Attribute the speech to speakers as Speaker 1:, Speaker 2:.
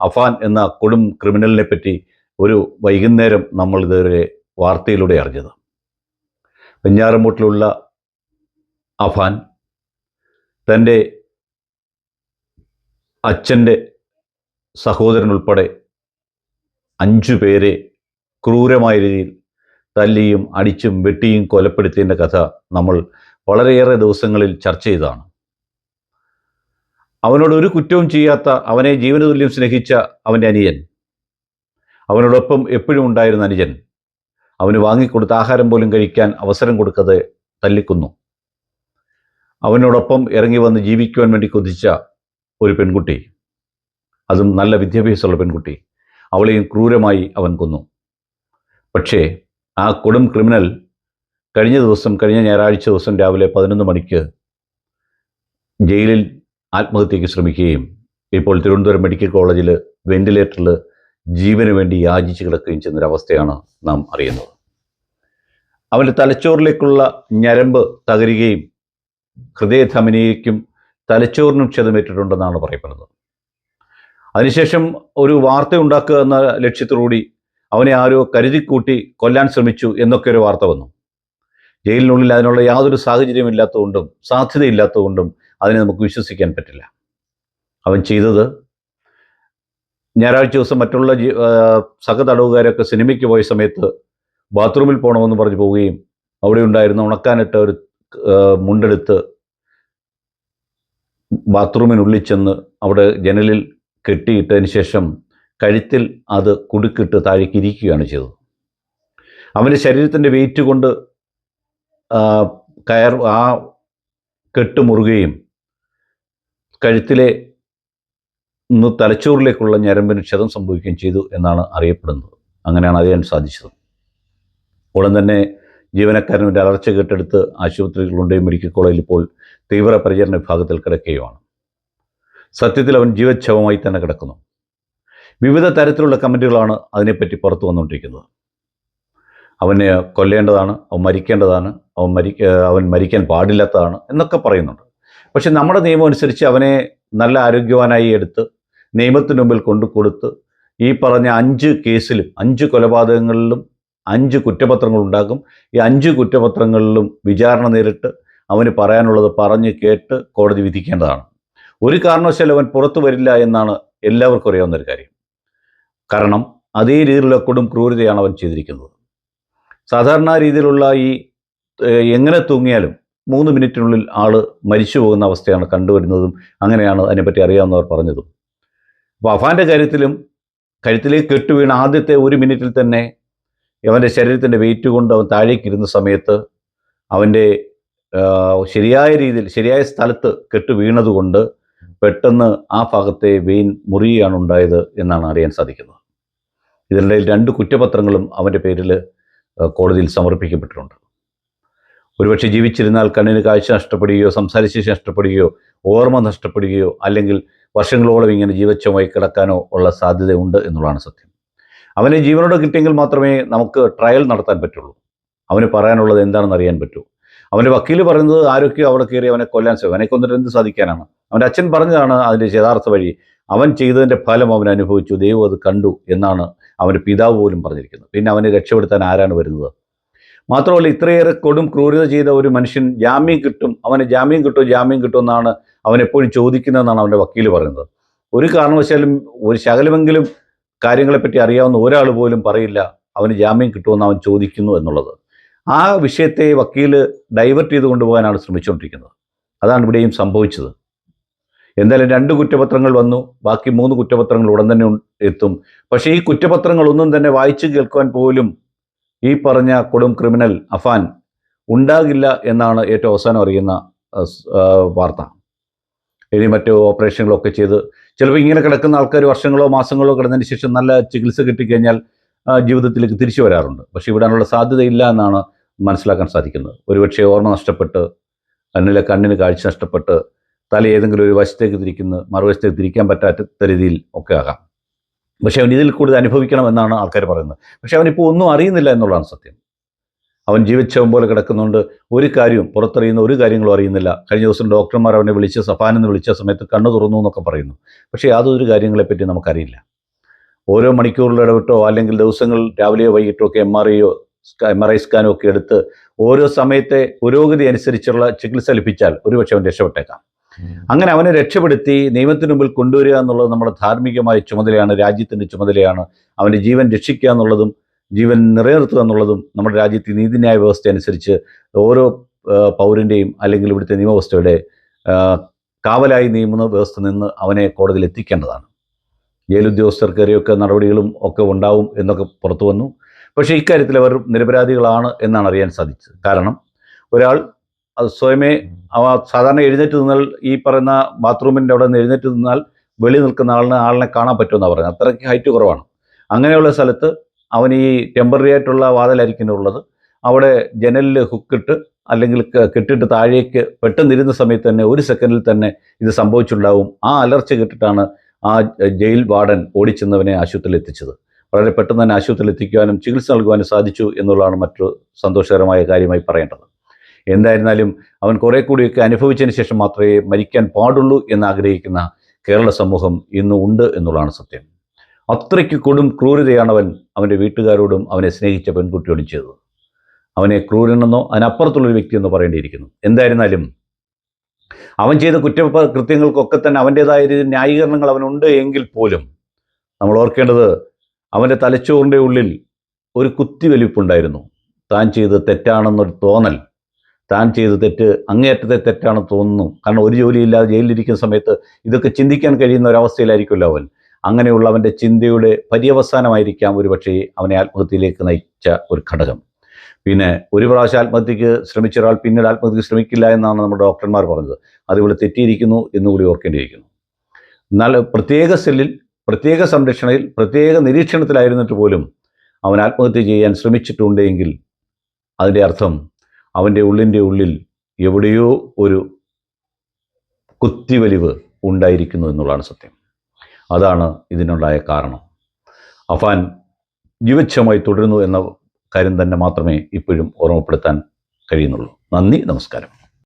Speaker 1: അഫാൻ എന്ന കൊടും ക്രിമിനലിനെ പറ്റി ഒരു വൈകുന്നേരം നമ്മൾ ഇതുവരെ വാർത്തയിലൂടെ അറിഞ്ഞത്. വെഞ്ഞാറമൂട്ടിലുള്ള അഫാൻ തന്റെ അച്ഛന്റെ സഹോദരൻ ഉൾപ്പെടെ അഞ്ചു പേരെ ക്രൂരമായ രീതിയിൽ തല്ലിയും അടിച്ചും വെട്ടിയും കൊലപ്പെടുത്തിയതിന്റെ കഥ നമ്മൾ വളരെയേറെ ദിവസങ്ങളിൽ ചർച്ച ചെയ്തതാണ്. അവനോട് ഒരു കുറ്റവും ചെയ്യാത്ത അവനെ ജീവനതുല്യം സ്നേഹിച്ച അവന്റെ അനിയൻ. അവനോടൊപ്പം എപ്പോഴും ഉണ്ടായിരുന്ന അനുജൻ. അവന് വാങ്ങിക്കൊടുത്ത ആഹാരം പോലും കഴിക്കാൻ അവസരം കൊടുക്കാതെ തല്ലിക്കുന്നു. അവനോടൊപ്പം ഇറങ്ങി വന്ന് ജീവിക്കുവാൻ വേണ്ടി കൊതിച്ച ഒരു പെൺകുട്ടി. അതും നല്ല വിദ്യാഭ്യാസമുള്ള പെൺകുട്ടി. അവളെയും ക്രൂരമായി അവൻ കൊന്നു. പക്ഷേ ആ കൊടും ക്രിമിനൽ കഴിഞ്ഞ ദിവസം കഴിഞ്ഞ ഞായറാഴ്ച ദിവസം രാവിലെ പതിനൊന്ന് മണിക്ക് ജയിലിൽ ആത്മഹത്യയ്ക്ക് ശ്രമിക്കുകയും ഇപ്പോൾ തിരുവനന്തപുരം മെഡിക്കൽ കോളേജിൽ വെന്റിലേറ്ററിൽ ജീവന് വേണ്ടി യാചിച്ച് കിടക്കുകയും ചെയ്യുന്നൊരവസ്ഥയാണ് നാം അറിയുന്നത്. അവന്റെ തലച്ചോറിലേക്കുള്ള ഞരമ്പ് തകരുകയും ഹൃദയധമനിയേക്കും തലച്ചോറിനും ക്ഷതമേറ്റിട്ടുണ്ടെന്നാണ് പറയപ്പെടുന്നത്. അതിനുശേഷം ഒരു വാർത്ത ഉണ്ടാക്കുക എന്ന ലക്ഷ്യത്തോടുകൂടി അവനെ ആരോ കരുതിക്കൂട്ടി കൊല്ലാൻ ശ്രമിച്ചു എന്നൊക്കെ ഒരു വാർത്ത വന്നു. ജയിലിനുള്ളിൽ അതിനുള്ള യാതൊരു സാഹചര്യം ഇല്ലാത്തതുകൊണ്ടും സാധ്യതയില്ലാത്തതുകൊണ്ടും അതിനെ നമുക്ക് വിശ്വസിക്കാൻ പറ്റില്ല. അവൻ ചെയ്തത് ഞായറാഴ്ച ദിവസം മറ്റുള്ള സഹതടവുകാരൊക്കെ സിനിമയ്ക്ക് പോയ സമയത്ത് ബാത്റൂമിൽ പോകണമെന്ന് പറഞ്ഞു പോവുകയും അവിടെ ഉണ്ടായിരുന്ന ഉണക്കാനിട്ട ഒരു മുണ്ടെടുത്ത് ബാത്റൂമിനുള്ളിൽ ചെന്ന് അവിടെ ജനലിൽ കെട്ടിയിട്ടതിന് ശേഷം കഴുത്തിൽ അത് കുടുക്കിട്ട് താഴേക്ക് ഇരിക്കുകയാണ് ചെയ്തത്. അവന്റെ ശരീരത്തിന്റെ വെയിറ്റ് കൊണ്ട് കയർ ആ കെട്ട് മുറുകയും കഴുത്തിലെ ഇന്ന് തലച്ചോറിലേക്കുള്ള ഞരമ്പിന് ക്ഷതം സംഭവിക്കുകയും ചെയ്തു എന്നാണ് അറിയപ്പെടുന്നത്. അങ്ങനെയാണ് അറിയാൻ സാധിച്ചത്. ഉടൻ തന്നെ ജീവനക്കാരൻ ഒരു അലർച്ച കെട്ടെടുത്ത് ആശുപത്രികളുണ്ടെയും മെഡിക്കൽ കോളേജിൽ ഇപ്പോൾ തീവ്ര പരിചരണ വിഭാഗത്തിൽ കിടക്കുകയുമാണ് സത്യത്തിൽ അവൻ ജീവച്ഛവമായി തന്നെ കിടക്കുന്നു. വിവിധ തരത്തിലുള്ള കമന്റുകളാണ് അതിനെപ്പറ്റി പുറത്തു വന്നുകൊണ്ടിരിക്കുന്നത്. അവനെ കൊല്ലേണ്ടതാണ് അവൻ മരിക്കേണ്ടതാണ് അവൻ മരി അവൻ മരിക്കാൻ പാടില്ലാത്തതാണ് എന്നൊക്കെ പറയുന്നുണ്ട്. പക്ഷെ നമ്മുടെ നിയമം അനുസരിച്ച് അവനെ നല്ല ആരോഗ്യവാനായി എടുത്ത് നിയമത്തിന് മുമ്പിൽ കൊണ്ടു കൊടുത്ത് ഈ പറഞ്ഞ അഞ്ച് കേസിലും അഞ്ച് കൊലപാതകങ്ങളിലും അഞ്ച് കുറ്റപത്രങ്ങൾ ഉണ്ടാകും. ഈ അഞ്ച് കുറ്റപത്രങ്ങളിലും വിചാരണ നേരിട്ട് അവന് പറയാനുള്ളത് പറഞ്ഞ് കേട്ട് കോടതി വിധിക്കേണ്ടതാണ്. ഒരു കാരണവശാലും അവൻ പുറത്തു വരില്ല എന്നാണ് എല്ലാവർക്കും അറിയാവുന്ന ഒരു കാര്യം. കാരണം അതേ രീതിയിലുള്ള കൊടും ക്രൂരതയാണ് അവൻ ചെയ്തിരിക്കുന്നത്. സാധാരണ രീതിയിലുള്ള ഈ എങ്ങനെ തൂങ്ങിയാലും മൂന്ന് മിനിറ്റിനുള്ളിൽ ആൾ മരിച്ചു പോകുന്ന അവസ്ഥയാണ് കണ്ടുവരുന്നതും അങ്ങനെയാണ് അതിനെപ്പറ്റി അറിയാവുന്നവർ പറഞ്ഞതും. അപ്പോൾ അഫാന്റെ കാര്യത്തിലും കഴുത്തിലേക്ക് കെട്ടുവീണ ആദ്യത്തെ ഒരു മിനിറ്റിൽ തന്നെ അവന്റെ ശരീരത്തിന്റെ വെയിറ്റ് കൊണ്ട് അവൻ താഴേക്ക് ഇരുന്ന സമയത്ത് അവന്റെ ശരിയായ രീതിയിൽ ശരിയായ സ്ഥലത്ത് കെട്ട് വീണതുകൊണ്ട് പെട്ടെന്ന് ആ ഭാഗത്തെ വെയിൻ മുറിയാണ് ഉണ്ടായത് എന്നാണ് അറിയാൻ സാധിക്കുന്നത്. ഇതിനിടയിൽ രണ്ട് കുറ്റപത്രങ്ങളും അവന്റെ പേരിൽ കോടതിയിൽ സമർപ്പിക്കപ്പെട്ടിട്ടുണ്ട്. ഒരുപക്ഷെ ജീവിച്ചിരുന്നാൽ കണ്ണിന് കാഴ്ച നഷ്ടപ്പെടുകയോ സംസാരശേഷി നഷ്ടപ്പെടുകയോ ഓർമ്മ നഷ്ടപ്പെടുകയോ അല്ലെങ്കിൽ വർഷങ്ങളോളം ഇങ്ങനെ ജീവച്ഛമായി കിടക്കാനോ ഉള്ള സാധ്യതയുണ്ട് എന്നുള്ളതാണ് സത്യം. അവനെ ജീവനോട് കിട്ടിയെങ്കിൽ മാത്രമേ നമുക്ക് ട്രയൽ നടത്താൻ പറ്റുള്ളൂ. അവന് പറയാനുള്ളത് എന്താണെന്ന് അറിയാൻ പറ്റൂ. അവന്റെ വക്കീൽ പറയുന്നത് ആരൊക്കെയോ അവിടെ കയറി അവനെ കൊല്ലാൻ ശ്രമിക്കും അവനെ കൊന്നിട്ട് എന്ത് സാധിക്കാനാണ്? അവന്റെ അച്ഛൻ പറഞ്ഞതാണ് അതിന്റെ യഥാർത്ഥ വഴി. അവൻ ചെയ്തതിന്റെ ഫലം അവൻ അനുഭവിച്ചു. ദൈവം അത് കണ്ടു എന്നാണ് അവന്റെ പിതാവ് പോലും പറഞ്ഞിരിക്കുന്നു. പിന്നെ അവനെ രക്ഷപ്പെടുത്താൻ ആരാണ് വരുന്നത്? മാത്രമല്ല ഇത്രയേറെ കൊടും ക്രൂരത ചെയ്ത ഒരു മനുഷ്യൻ ജാമ്യം കിട്ടും അവന് ജാമ്യം കിട്ടും ജാമ്യം കിട്ടും എന്നാണ് അവൻ എപ്പോഴും ചോദിക്കുന്നതെന്നാണ് അവന്റെ വക്കീൽ പറയുന്നത്. ഒരു കാരണവശാലും ഒരു ശകലമെങ്കിലും കാര്യങ്ങളെപ്പറ്റി അറിയാവുന്ന ഒരാൾ പോലും പറയില്ല അവന് ജാമ്യം കിട്ടുമെന്ന് അവൻ ചോദിക്കുന്നു എന്നുള്ളത്. ആ വിഷയത്തെ വക്കീൽ ഡൈവേർട്ട് ചെയ്ത് കൊണ്ടുപോകാനാണ് ശ്രമിച്ചുകൊണ്ടിരിക്കുന്നത്. അതാണ് ഇവിടെയും സംഭവിച്ചത്. എന്തായാലും രണ്ട് കുറ്റപത്രങ്ങൾ വന്നു ബാക്കി മൂന്ന് കുറ്റപത്രങ്ങൾ ഉടൻ തന്നെ എത്തും. പക്ഷേ ഈ കുറ്റപത്രങ്ങൾ ഒന്നും തന്നെ വായിച്ചു കേൾക്കുവാൻ പോലും ഈ പറഞ്ഞ കൊടും ക്രിമിനൽ അഫാൻ ഉണ്ടാകില്ല എന്നാണ് ഏറ്റവും അവസാനം അറിയുന്ന വാർത്ത. ഇനി മറ്റു ഓപ്പറേഷനുകളൊക്കെ ചെയ്ത് ചിലപ്പോൾ ഇങ്ങനെ കിടക്കുന്ന ആൾക്കാർ വർഷങ്ങളോ മാസങ്ങളോ കിടന്നതിന് ശേഷം നല്ല ചികിത്സ കിട്ടിക്കഴിഞ്ഞാൽ ജീവിതത്തിലേക്ക് തിരിച്ചു വരാറുണ്ട്. പക്ഷേ ഇവിടാനുള്ള സാധ്യതയില്ല എന്നാണ് മനസ്സിലാക്കാൻ സാധിക്കുന്നത്. ഒരുപക്ഷെ ഓർമ്മ നഷ്ടപ്പെട്ട് കണ്ണിലെ കണ്ണിന് കാഴ്ച നഷ്ടപ്പെട്ട് തല ഏതെങ്കിലും ഒരു വശത്തേക്ക് തിരിക്കുന്നു മറുവശത്തേക്ക് തിരിക്കാൻ പറ്റാത്ത രീതിയിൽ ഒക്കെ ആകാം. പക്ഷേ അവൻ ഇതിൽ കൂടുതൽ അനുഭവിക്കണം എന്നാണ് ആൾക്കാർ പറയുന്നത്. പക്ഷേ അവനിപ്പോൾ ഒന്നും അറിയുന്നില്ല എന്നുള്ളതാണ് സത്യം. അവൻ ജീവിച്ചവൻ പോലെ കിടക്കുന്നുണ്ട്. ഒരു കാര്യവും പുറത്തറിയുന്ന ഒരു കാര്യങ്ങളും അറിയുന്നില്ല. കഴിഞ്ഞ ദിവസം ഡോക്ടർമാർ അവനെ വിളിച്ച് സഫാനെന്ന് വിളിച്ച സമയത്ത് കണ്ണു തുറന്നു എന്നൊക്കെ പറയുന്നു. പക്ഷേ യാതൊരു കാര്യങ്ങളെപ്പറ്റി നമുക്കറിയില്ല. ഓരോ മണിക്കൂറിൽ ഇടവിട്ടോ അല്ലെങ്കിൽ ദിവസങ്ങൾ രാവിലെയോ വൈകിട്ടോ ഒക്കെ എം ആർ ഐയോ എം ആർ ഐ സ്കാനോ ഒക്കെ എടുത്ത് ഓരോ സമയത്തെ പുരോഗതി അനുസരിച്ചുള്ള ചികിത്സ ലഭിച്ചാൽ ഒരുപക്ഷെ അവൻ രക്ഷപ്പെട്ടേക്കാം. അങ്ങനെ അവനെ രക്ഷപ്പെടുത്തി നിയമത്തിന് മുമ്പിൽ കൊണ്ടുവരിക എന്നുള്ളത് നമ്മുടെ ധാർമ്മികമായ ചുമതലയാണ് രാജ്യത്തിന്റെ ചുമതലയാണ്. അവന്റെ ജീവൻ രക്ഷിക്കുക എന്നുള്ളതും ജീവൻ നിലനിർത്തുക എന്നുള്ളതും നമ്മുടെ രാജ്യത്തെ നീതിന്യായ വ്യവസ്ഥ അനുസരിച്ച് ഓരോ പൗരന്റെയും അല്ലെങ്കിൽ ഇവിടുത്തെ നിയമവ്യവസ്ഥയുടെ കാവലായി നിയമുന്ന വ്യവസ്ഥ നിന്ന് അവനെ കോടതിയിൽ എത്തിക്കേണ്ടതാണ്. ജയിലുദ്യോഗസ്ഥർക്കെതിരെയൊക്കെ നടപടികളും ഒക്കെ ഉണ്ടാവും എന്നൊക്കെ പുറത്തു വന്നു. പക്ഷേ ഇക്കാര്യത്തിൽ അവർ നിരപരാധികളാണ് എന്നാണ് അറിയാൻ സാധിച്ചത്. കാരണം ഒരാൾ അത് സ്വയമേ അവ സാധാരണ എഴുന്നേറ്റ് നിന്നാൽ ഈ പറയുന്ന ബാത്റൂമിന്റെ അവിടെ നിന്ന് എഴുന്നേറ്റ് നിന്നാൽ വെളി നിൽക്കുന്ന ആളിന് ആളിനെ കാണാൻ പറ്റുമെന്നാണ് പറയുന്നത്. അത്രയ്ക്ക് ഹൈറ്റ് കുറവാണ്. അങ്ങനെയുള്ള സ്ഥലത്ത് അവൻ ഈ ടെമ്പററി ആയിട്ടുള്ള വാതിലായിരിക്കും ഉള്ളത്. അവിടെ ജനലിൽ ഹുക്കിട്ട് അല്ലെങ്കിൽ കെട്ടിട്ട് താഴേക്ക് പെട്ടെന്നിരുന്ന സമയത്ത് തന്നെ ഒരു സെക്കൻഡിൽ തന്നെ ഇത് സംഭവിച്ചിട്ടുണ്ടാവും. ആ അലർച്ച കേട്ടിട്ടാണ് ആ ജയിൽ വാർഡൻ ഓടിച്ചെന്നവനെ ആശുപത്രിയിൽ എത്തിച്ചത്. വളരെ പെട്ടെന്ന് തന്നെ ആശുപത്രിയിൽ എത്തിക്കുവാനും ചികിത്സ നൽകുവാനും സാധിച്ചു എന്നുള്ളതാണ് മറ്റൊരു സന്തോഷകരമായ കാര്യമായി പറയേണ്ടത്. എന്തായിരുന്നാലും അവൻ കുറെ കൂടിയൊക്കെ അനുഭവിച്ചതിന് ശേഷം മാത്രമേ മരിക്കാൻ പാടുള്ളൂ എന്ന് ആഗ്രഹിക്കുന്ന കേരള സമൂഹം ഇന്ന് ഉണ്ട് എന്നുള്ളതാണ് സത്യം. അത്രയ്ക്ക് കൊടും ക്രൂരതയാണ് അവൻ അവന്റെ വീട്ടുകാരോടും അവനെ സ്നേഹിച്ച പെൺകുട്ടിയോടും ചെയ്തത്. അവനെ ക്രൂരനെന്നോ അതിനപ്പുറത്തുള്ളൊരു വ്യക്തിയെന്നോ പറയേണ്ടിയിരിക്കുന്നു. എന്തായിരുന്നാലും അവൻ ചെയ്ത കുറ്റ കൃത്യങ്ങൾക്കൊക്കെ തന്നെ അവന്റേതായ രീതിയിൽ ന്യായീകരണങ്ങൾ അവനുണ്ട് എങ്കിൽ പോലും നമ്മൾ ഓർക്കേണ്ടത് അവന്റെ തലച്ചോറിന്റെ ഉള്ളിൽ ഒരു കുത്തിവലിപ്പുണ്ടായിരുന്നു താൻ ചെയ്ത് തെറ്റാണെന്നൊരു തോന്നൽ താൻ ചെയ്ത തെറ്റ് അങ്ങേയറ്റത്തെ തെറ്റാണെന്ന് തോന്നുന്നു. കാരണം ഒരു ജോലിയില്ലാതെ ജയിലിലിരിക്കുന്ന സമയത്ത് ഇതൊക്കെ ചിന്തിക്കാൻ കഴിയുന്ന ഒരവസ്ഥയിലായിരിക്കുമല്ലോ അവൻ. അങ്ങനെയുള്ള അവന്റെ ചിന്തയുടെ പര്യവസാനമായിരിക്കാം ഒരുപക്ഷേ അവനെ ആത്മഹത്യയിലേക്ക് നയിച്ച ഒരു ഘടകം. പിന്നെ ഒരു പ്രാവശ്യം ആത്മഹത്യക്ക് ശ്രമിച്ച ഒരാൾ പിന്നീട് ആത്മഹത്യക്ക് ശ്രമിക്കില്ല എന്നാണ് നമ്മുടെ ഡോക്ടർമാർ പറഞ്ഞത്. അതിവിടെ തെറ്റിയിരിക്കുന്നു എന്നുകൂടി ഓർക്കേണ്ടിയിരിക്കുന്നു. എന്നാൽ പ്രത്യേക സെല്ലിൽ പ്രത്യേക സംരക്ഷണയിൽ പ്രത്യേക നിരീക്ഷണത്തിലായിരുന്നിട്ട് പോലും അവൻ ആത്മഹത്യ ചെയ്യാൻ ശ്രമിച്ചിട്ടുണ്ടെങ്കിൽ അതിന്റെ അർത്ഥം അവന്റെ ഉള്ളിന്റെ ഉള്ളിൽ എവിടെയോ ഒരു കുത്തിവലിവ് ഉണ്ടായിരിക്കുന്നു എന്നുള്ളതാണ് സത്യം. അതാണ് ഇതിനുണ്ടായ കാരണം. അഫാൻ ജീവച്ഛമായി തുടരുന്നു എന്ന കാര്യം തന്നെ മാത്രമേ ഇപ്പോഴും ഓർമ്മപ്പെടുത്താൻ കഴിയുന്നുള്ളൂ. നന്ദി നമസ്കാരം.